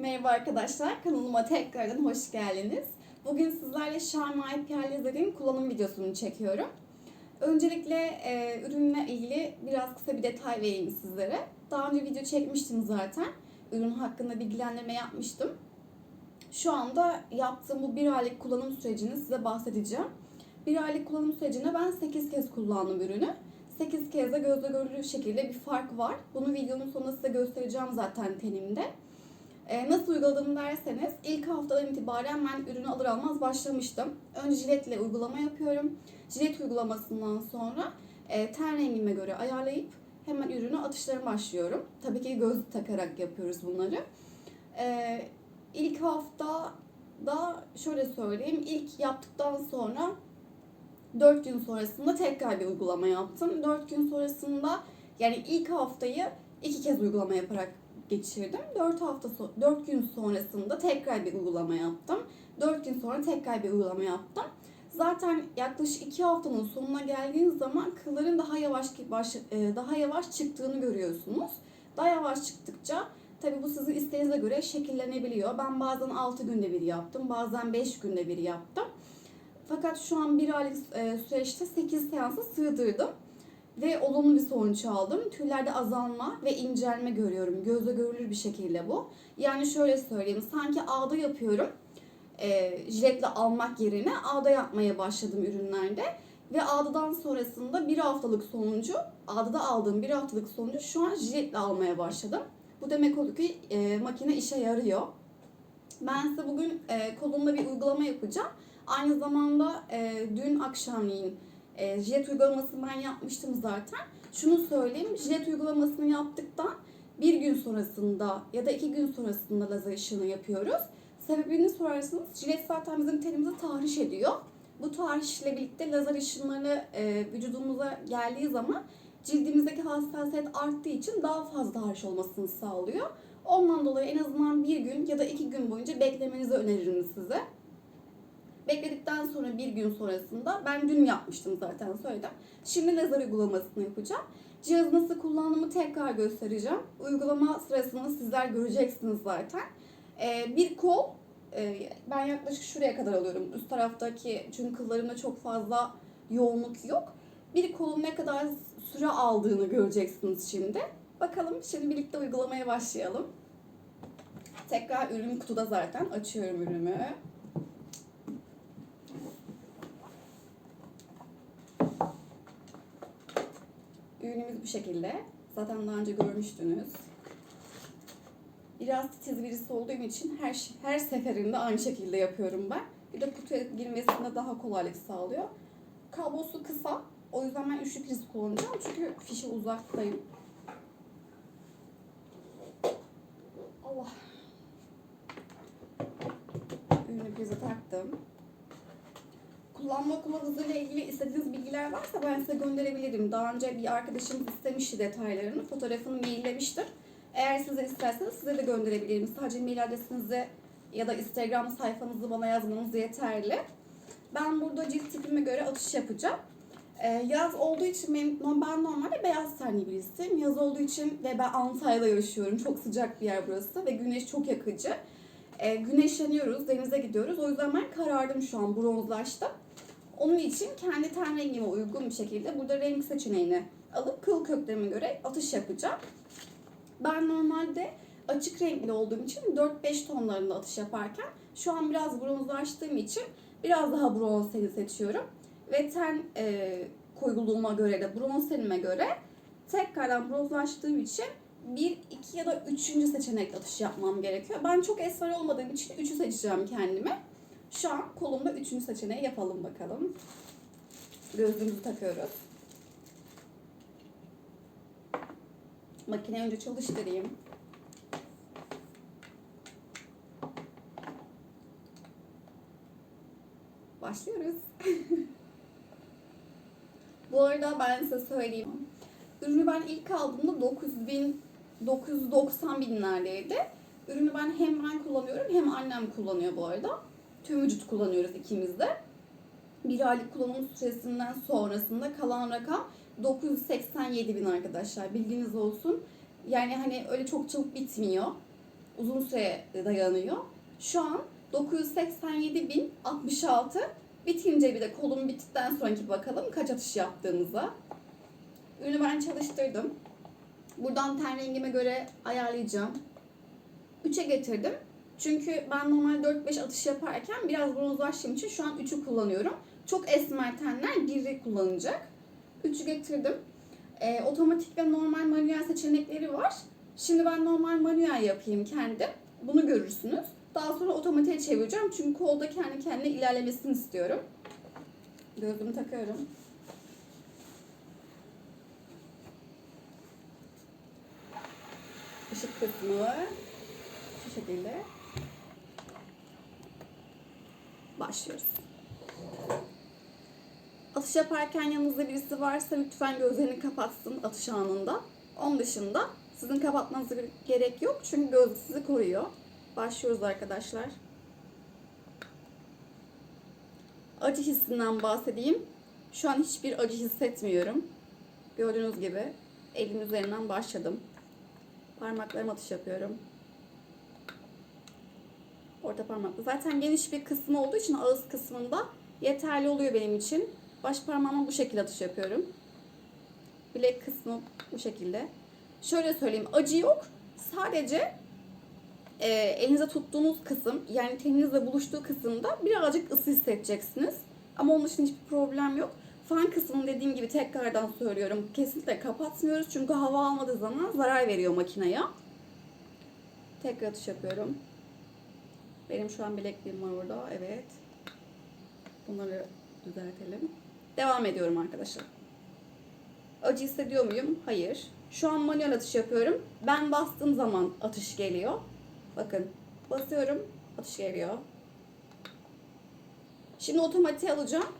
Merhaba arkadaşlar, kanalıma tekrardan hoş geldiniz. Bugün sizlerle Charme IPL Laser'in kullanım videosunu çekiyorum. Öncelikle e, ürünle ilgili biraz kısa bir detay vereyim sizlere. Daha önce video çekmiştim zaten. Ürün hakkında bilgilendirme yapmıştım. Şu anda yaptığım bu bir aylık kullanım sürecini size bahsedeceğim. Bir aylık kullanım sürecinde ben 8 kez kullandım ürünü. 8 kez de gözle görülür şekilde bir fark var. Bunu videonun sonunda size göstereceğim zaten tenimde. Ee, nasıl uyguladım derseniz ilk haftadan itibaren ben ürünü alır almaz başlamıştım. Önce jiletle uygulama yapıyorum. Jilet uygulamasından sonra e, ten rengime göre ayarlayıp hemen ürünü atışlara başlıyorum. Tabii ki gözlük takarak yapıyoruz bunları. Ee, ilk hafta da şöyle söyleyeyim. ilk yaptıktan sonra 4 gün sonrasında tekrar bir uygulama yaptım. 4 gün sonrasında yani ilk haftayı iki kez uygulama yaparak geçirdim. 4 hafta so- 4 gün sonrasında tekrar bir uygulama yaptım. 4 gün sonra tekrar bir uygulama yaptım. Zaten yaklaşık 2 haftanın sonuna geldiğiniz zaman kılların daha yavaş baş, e, daha yavaş çıktığını görüyorsunuz. Daha yavaş çıktıkça tabi bu sizin isteğinize göre şekillenebiliyor. Ben bazen 6 günde bir yaptım, bazen 5 günde bir yaptım. Fakat şu an bir aylık e, süreçte 8 seansı sığdırdım. Ve olumlu bir sonuç aldım. Tüylerde azalma ve incelme görüyorum. Gözle görülür bir şekilde bu. Yani şöyle söyleyeyim. Sanki ağda yapıyorum. E, jiletle almak yerine ağda yapmaya başladım ürünlerde. Ve ağdadan sonrasında bir haftalık sonucu, ağdada aldığım bir haftalık sonucu şu an jiletle almaya başladım. Bu demek oluyor ki e, makine işe yarıyor. Ben size bugün e, kolumda bir uygulama yapacağım. Aynı zamanda e, dün akşamleyin e, jilet uygulamasını ben yapmıştım zaten. Şunu söyleyeyim, jilet uygulamasını yaptıktan bir gün sonrasında ya da iki gün sonrasında lazer ışını yapıyoruz. Sebebini sorarsanız jilet zaten bizim tenimizi tahriş ediyor. Bu tahrişle birlikte lazer ışınları e, vücudumuza geldiği zaman cildimizdeki hassasiyet arttığı için daha fazla tahriş olmasını sağlıyor. Ondan dolayı en azından bir gün ya da iki gün boyunca beklemenizi öneririm size. Bekledikten sonra bir gün sonrasında ben dün yapmıştım zaten söyledim. Şimdi lazer uygulamasını yapacağım. Cihazı nasıl kullandığımı tekrar göstereceğim. Uygulama sırasında sizler göreceksiniz zaten. Ee, bir kol e, ben yaklaşık şuraya kadar alıyorum. Üst taraftaki çünkü kıllarımda çok fazla yoğunluk yok. Bir kolun ne kadar süre aldığını göreceksiniz şimdi. Bakalım şimdi birlikte uygulamaya başlayalım. Tekrar ürün kutuda zaten açıyorum ürünü. Ürünümüz bu şekilde. Zaten daha önce görmüştünüz. Biraz titiz birisi olduğum için her her seferinde aynı şekilde yapıyorum ben. Bir de kutuya girmesinde daha kolaylık sağlıyor. Kablosu kısa. O yüzden ben üçlü priz kullanacağım. Çünkü fişe uzaktayım. Allah. Ürünü prize taktım. Kullanma okuma hızıyla ilgili istediğiniz bilgiler varsa ben size gönderebilirim. Daha önce bir arkadaşımız istemişti detaylarını. Fotoğrafını maillemiştir. Eğer sizler isterseniz size de gönderebilirim. Sadece mail adresinizi ya da Instagram sayfanızı bana yazmanız yeterli. Ben burada cilt tipime göre atış yapacağım. Ee, yaz olduğu için benim, ben normalde beyaz tenli birisiyim. Yaz olduğu için ve ben Antalya'da yaşıyorum. Çok sıcak bir yer burası ve güneş çok yakıcı. Ee, güneşleniyoruz, denize gidiyoruz. O yüzden ben karardım şu an, bronzlaştım. Onun için kendi ten rengime uygun bir şekilde burada renk seçeneğini alıp kıl köklerime göre atış yapacağım. Ben normalde açık renkli olduğum için 4-5 tonlarında atış yaparken şu an biraz bronzlaştığım için biraz daha bronz teni seçiyorum. Ve ten e, koyuluğuma göre de bronz tenime göre tekrardan bronzlaştığım için bir, iki ya da üçüncü seçenekle atış yapmam gerekiyor. Ben çok esmer olmadığım için üçü seçeceğim kendime. Şu an kolumda üçüncü seçeneği yapalım bakalım. Gözlüğümüzü takıyoruz. Makineyi önce çalıştırayım. Başlıyoruz. Bu arada ben size söyleyeyim. Ürünü ben ilk aldığımda 9000 990 binlerdeydi. Ürünü ben hem ben kullanıyorum hem annem kullanıyor bu arada. Tüm vücut kullanıyoruz ikimiz de. Bir aylık kullanım süresinden sonrasında kalan rakam 987 bin arkadaşlar. Bilginiz olsun. Yani hani öyle çok çabuk bitmiyor. uzun süre dayanıyor. Şu an 987.066. Bitince bir de kolum bittikten sonraki bakalım kaç atış yaptığımıza. Ürünü ben çalıştırdım. Buradan ten rengime göre ayarlayacağım. 3'e getirdim. Çünkü ben normal 4-5 atış yaparken biraz bronzlaştığım için şu an 3'ü kullanıyorum. Çok esmer tenler giri kullanacak. 3'ü getirdim. Ee, otomatik ve normal manuel seçenekleri var. Şimdi ben normal manuel yapayım kendim. Bunu görürsünüz. Daha sonra otomatiğe çevireceğim. Çünkü kolda kendi kendine ilerlemesini istiyorum. Gözümü takıyorum. Işık kısmı şu şekilde. Başlıyoruz. Atış yaparken yanınızda birisi varsa lütfen gözlerini kapatsın atış anında. Onun dışında sizin kapatmanıza gerek yok çünkü gözlük sizi koruyor. Başlıyoruz arkadaşlar. Acı hissinden bahsedeyim. Şu an hiçbir acı hissetmiyorum. Gördüğünüz gibi elim üzerinden başladım. Parmaklarıma atış yapıyorum. Orta parmakla. Zaten geniş bir kısmı olduğu için ağız kısmında yeterli oluyor benim için. Baş parmağıma bu şekilde atış yapıyorum. Bilek kısmı bu şekilde. Şöyle söyleyeyim acı yok. Sadece e, elinize tuttuğunuz kısım yani teninizle buluştuğu kısımda birazcık ısı hissedeceksiniz. Ama onun dışında hiçbir problem yok. Fan kısmını dediğim gibi tekrardan söylüyorum. Kesinlikle kapatmıyoruz çünkü hava almadığı zaman zarar veriyor makineye. Tekrar atış yapıyorum. Benim şu an bilekliğim var orada. Evet. Bunları düzeltelim. Devam ediyorum arkadaşlar. Acı hissediyor muyum? Hayır. Şu an manuel atış yapıyorum. Ben bastığım zaman atış geliyor. Bakın. Basıyorum. Atış geliyor. Şimdi otomatiğe alacağım.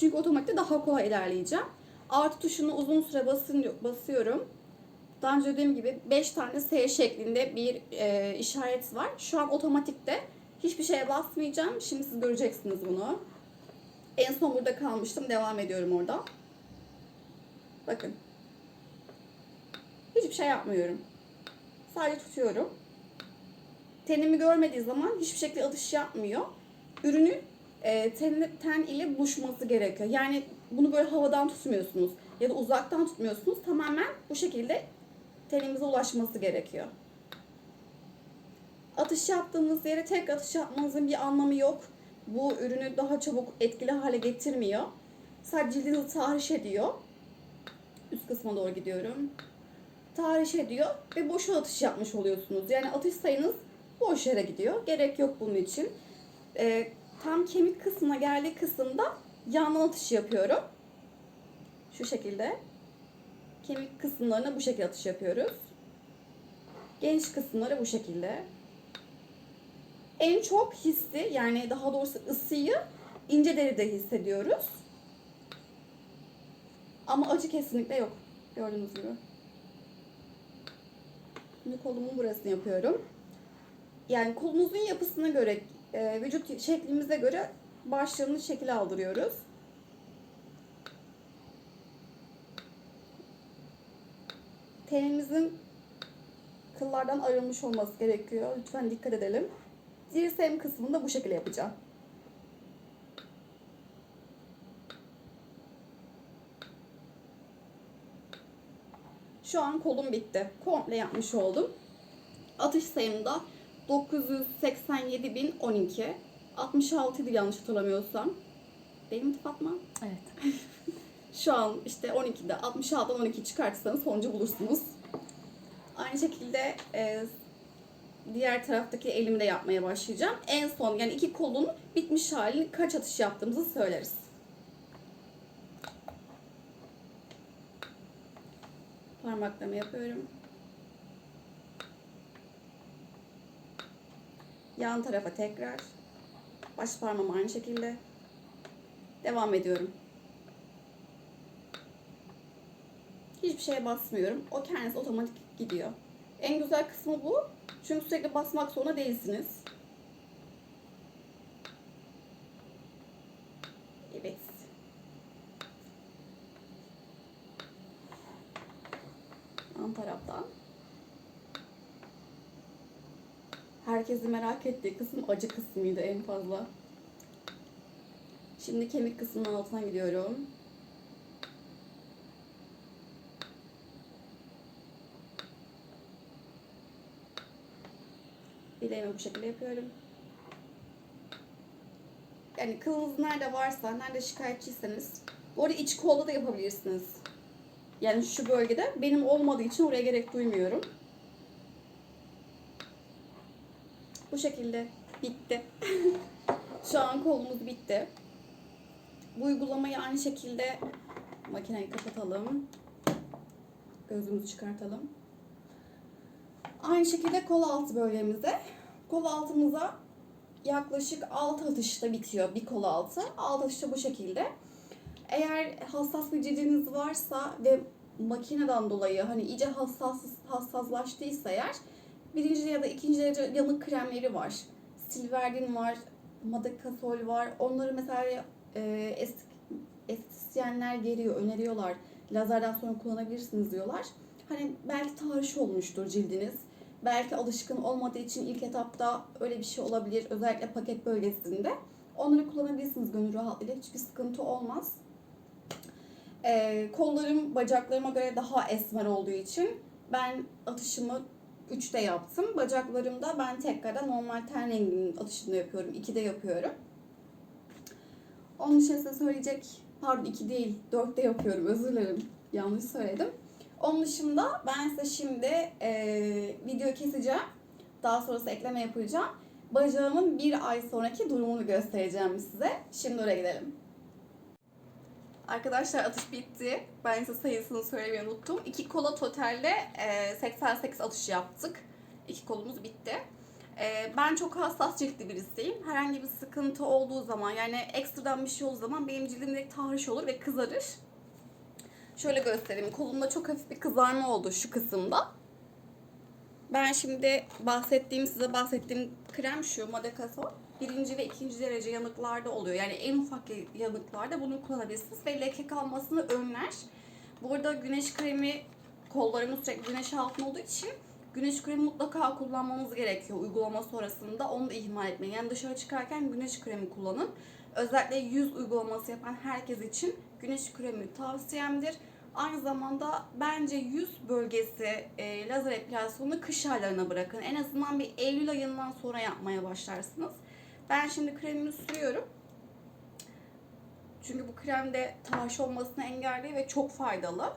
Çünkü otomatikte daha kolay ilerleyeceğim. Artı tuşunu uzun süre basın, basıyorum. Daha önce dediğim gibi 5 tane S şeklinde bir e, işaret var. Şu an otomatikte. Hiçbir şeye basmayacağım. Şimdi siz göreceksiniz bunu. En son burada kalmıştım. Devam ediyorum orada. Bakın. Hiçbir şey yapmıyorum. Sadece tutuyorum. Tenimi görmediği zaman hiçbir şekilde atış yapmıyor. Ürünü e, ten, ten ile buluşması gerekiyor. Yani bunu böyle havadan tutmuyorsunuz ya da uzaktan tutmuyorsunuz. Tamamen bu şekilde tenimize ulaşması gerekiyor. Atış yaptığınız yere tek atış yapmanızın bir anlamı yok. Bu ürünü daha çabuk etkili hale getirmiyor. Sadece cildinizi tahriş ediyor. Üst kısma doğru gidiyorum. Tahriş ediyor ve boşa atış yapmış oluyorsunuz. Yani atış sayınız boş yere gidiyor. Gerek yok bunun için. Ee, tam kemik kısmına geldiği kısımda yandan atış yapıyorum. Şu şekilde. Kemik kısımlarına bu şekilde atış yapıyoruz. Geniş kısımları bu şekilde. En çok hissi yani daha doğrusu ısıyı ince deride hissediyoruz. Ama acı kesinlikle yok. Gördüğünüz gibi. Şimdi kolumun burasını yapıyorum. Yani kolunuzun yapısına göre, e, vücut şeklimize göre başlığını şekil aldırıyoruz. Tenimizin kıllardan ayrılmış olması gerekiyor. Lütfen dikkat edelim. Dirsem kısmını da bu şekilde yapacağım. Şu an kolum bitti. Komple yapmış oldum. Atış sayımda 987.012. 66 idi yanlış hatırlamıyorsam. Değil mi Fatma? Evet. Şu an işte 12'de 66'dan 12 çıkartırsanız sonucu bulursunuz. Aynı şekilde e, diğer taraftaki elimi de yapmaya başlayacağım. En son yani iki kolun bitmiş halini kaç atış yaptığımızı söyleriz. Parmaklama yapıyorum. Yan tarafa tekrar. Baş parmağım aynı şekilde. Devam ediyorum. Hiçbir şeye basmıyorum. O kendisi otomatik gidiyor. En güzel kısmı bu. Çünkü sürekli basmak zorunda değilsiniz. Evet. Yan taraftan. Herkesin merak ettiği kısım acı kısmıydı en fazla. Şimdi kemik kısmının altına gidiyorum. Bileğimi bu şekilde yapıyorum. Yani kılınız nerede varsa, nerede şikayetçiyseniz, bu arada iç kolda da yapabilirsiniz. Yani şu bölgede benim olmadığı için oraya gerek duymuyorum. Bu şekilde bitti. Şu an kolumuz bitti. Bu uygulamayı aynı şekilde makineyi kapatalım. Gözümüzü çıkartalım. Aynı şekilde kol altı bölgemize. Kol altımıza yaklaşık 6 atışta bitiyor bir kol altı. 6 atışta bu şekilde. Eğer hassas bir cildiniz varsa ve makineden dolayı hani iyice hassas hassaslaştıysa eğer birinci ya da ikinci derece yanık kremleri var. Silverdin var, Madakasol var. Onları mesela e, est- estetisyenler geliyor, öneriyorlar. Lazerden sonra kullanabilirsiniz diyorlar. Hani belki tahriş olmuştur cildiniz. Belki alışkın olmadığı için ilk etapta öyle bir şey olabilir. Özellikle paket bölgesinde. Onları kullanabilirsiniz gönül rahatlığıyla. Hiçbir sıkıntı olmaz. Ee, kollarım bacaklarıma göre daha esmer olduğu için ben atışımı 3'te yaptım. Bacaklarımda ben tekrardan normal ten renginin atışını yapıyorum. 2'de yapıyorum. Onun için size söyleyecek, pardon 2 değil 4'te yapıyorum özür dilerim. Yanlış söyledim. Onun dışında ben size şimdi eee video keseceğim. Daha sonrası ekleme yapacağım. Bacağımın bir ay sonraki durumunu göstereceğim size. Şimdi oraya gidelim. Arkadaşlar atış bitti. Ben size sayısını söylemeyi unuttum. İki kola totalde eee, 88 atış yaptık. İki kolumuz bitti. Eee, Ben çok hassas ciltli birisiyim. Herhangi bir sıkıntı olduğu zaman yani ekstradan bir şey olduğu zaman benim cildim direkt tahriş olur ve kızarır. Şöyle göstereyim. Kolumda çok hafif bir kızarma oldu şu kısımda. Ben şimdi bahsettiğim, size bahsettiğim krem şu Madakasol. Birinci ve ikinci derece yanıklarda oluyor. Yani en ufak yanıklarda bunu kullanabilirsiniz ve leke kalmasını önler. Burada güneş kremi kollarımız sürekli güneş altında olduğu için güneş kremi mutlaka kullanmanız gerekiyor uygulama sonrasında. Onu da ihmal etmeyin. Yani dışarı çıkarken güneş kremi kullanın. Özellikle yüz uygulaması yapan herkes için güneş kremi tavsiyemdir. Aynı zamanda bence yüz bölgesi e, lazer epilasyonunu kış aylarına bırakın. En azından bir Eylül ayından sonra yapmaya başlarsınız. Ben şimdi kremimi sürüyorum. Çünkü bu krem de tahriş olmasını engelliyor ve çok faydalı.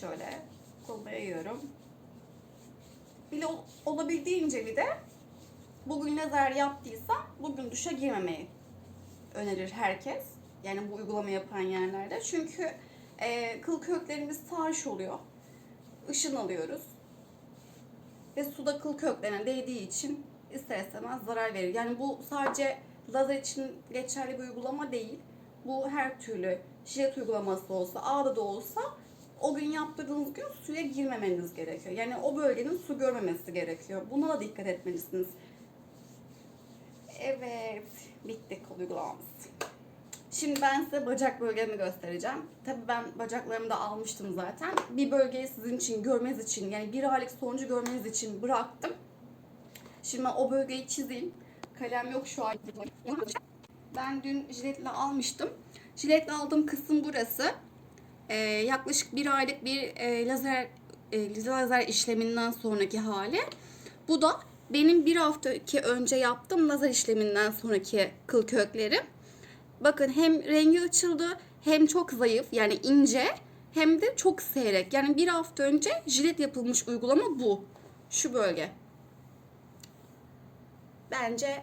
Şöyle koluma yayıyorum. Bile ol- olabildiğince bir de bugün lazer yaptıysa bugün duşa girmemeyi önerir herkes. Yani bu uygulama yapan yerlerde. Çünkü e, kıl köklerimiz tahriş oluyor. Işın alıyoruz. Ve suda kıl köklerine değdiği için ister istemez zarar verir. Yani bu sadece lazer için geçerli bir uygulama değil. Bu her türlü jilet uygulaması olsa, ağda da olsa o gün yaptırdığınız gün suya girmemeniz gerekiyor. Yani o bölgenin su görmemesi gerekiyor. Buna da dikkat etmelisiniz. Evet, bitti kol uygulamamız. Şimdi ben size bacak bölgemi göstereceğim. Tabii ben bacaklarımı da almıştım zaten. Bir bölgeyi sizin için görmeniz için yani bir aylık sonucu görmeniz için bıraktım. Ben o bölgeyi çizeyim. Kalem yok şu an. Ben dün jiletle almıştım. Jiletle aldığım kısım burası. Ee, yaklaşık bir aylık bir e, lazer e, lazer işleminden sonraki hali. Bu da benim bir haftaki önce yaptığım lazer işleminden sonraki kıl köklerim. Bakın hem rengi açıldı hem çok zayıf yani ince hem de çok seyrek. Yani bir hafta önce jilet yapılmış uygulama bu. Şu bölge. Bence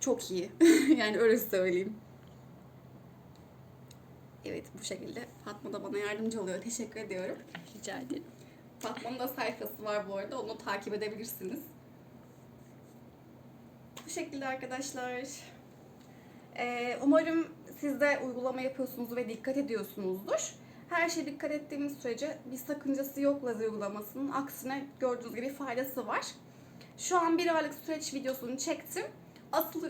çok iyi. yani öyle söyleyeyim. Evet bu şekilde. Fatma da bana yardımcı oluyor. Teşekkür ediyorum. Rica ederim. Fatma'nın da sayfası var bu arada. Onu takip edebilirsiniz. Bu şekilde arkadaşlar. Ee, umarım siz de uygulama yapıyorsunuz ve dikkat ediyorsunuzdur. Her şeye dikkat ettiğimiz sürece bir sakıncası yok lazer uygulamasının. Aksine gördüğünüz gibi faydası var. Şu an bir aylık süreç videosunu çektim. Asıl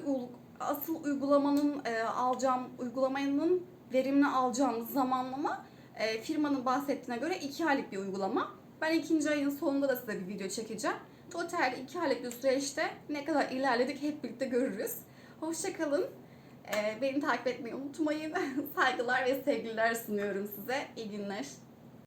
asıl uygulamanın e, alacağım uygulamanın verimini alacağımız zamanlama e, firmanın bahsettiğine göre iki aylık bir uygulama. Ben ikinci ayın sonunda da size bir video çekeceğim. Totalde iki aylık bir süreçte ne kadar ilerledik hep birlikte görürüz. Hoşçakalın. Ee, beni takip etmeyi unutmayın. Saygılar ve sevgiler sunuyorum size. İyi günler.